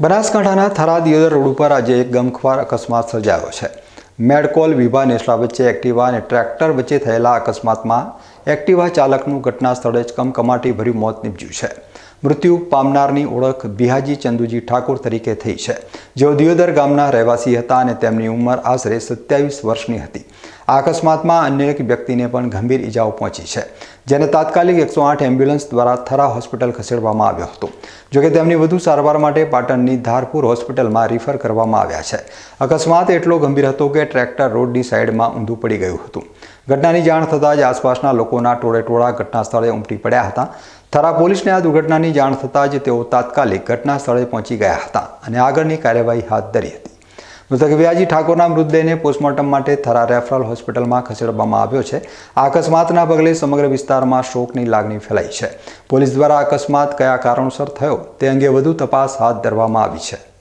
બનાસકાંઠાના થરાદ દિયોદર રોડ ઉપર આજે એક ગમખ્વાર અકસ્માત સર્જાયો છે. મેડકોલ વિભા નેસડા વચ્ચે એક્ટિવા અને ટ્રેક્ટર વચ્ચે થયેલા અકસ્માતમાં એક્ટિવા ચાલકનું ઘટના સ્થળે જ કમકમાટી ભર્યું મોત નીપજ્યું છે. મૃત્યુ પામનારની ઓળખ બિહાજી ચંદુજી ઠાકોર તરીકે થઈ છે. જેઓ દિયોદર ગામના રહેવાસી હતા અને તેમની ઉંમર આશરે સત્યાવીસ વર્ષની હતી. આ અકસ્માતમાં અન્ય એક વ્યક્તિને પણ ગંભીર ઈજાઓ પહોંચી છે. જેને તાત્કાલિક એકસો આઠ એમ્બ્યુલન્સ દ્વારા થરા હોસ્પિટલ ખસેડવામાં આવ્યો હતો. જોકે તેમની વધુ સારવાર માટે પાટણની ધારપુર હોસ્પિટલમાં રિફર કરવામાં આવ્યા છે. અકસ્માત એટલો ગંભીર હતો કે ટ્રેક્ટર રોડની સાઈડમાં ઊંધું પડી ગયું હતું. ઘટનાની જાણ થતાં જ આસપાસના લોકોના ટોળેટોળા ઘટનાસ્થળે ઘટના સ્થળે ઉમટી પડ્યા હતા. થરા પોલીસને આ દુર્ઘટનાની જાણ થતાં જ તેઓ તાત્કાલિક ઘટના સ્થળે પહોંચી ગયા હતા અને આગળની કાર્યવાહી હાથ ધરી હતી. મૃતક વ્યાજી ઠાકોરના મૃતદેહને પોસ્ટમોર્ટમ માટે થરા રેફરલ હોસ્પિટલમાં ખસેડવામાં આવ્યો છે. આ અકસ્માતના પગલે સમગ્ર વિસ્તારમાં શોકની લાગણી ફેલાઈ છે. પોલીસ દ્વારા અકસ્માત કયા કારણોસર થયો તે અંગે વધુ તપાસ હાથ ધરવામાં આવી છે.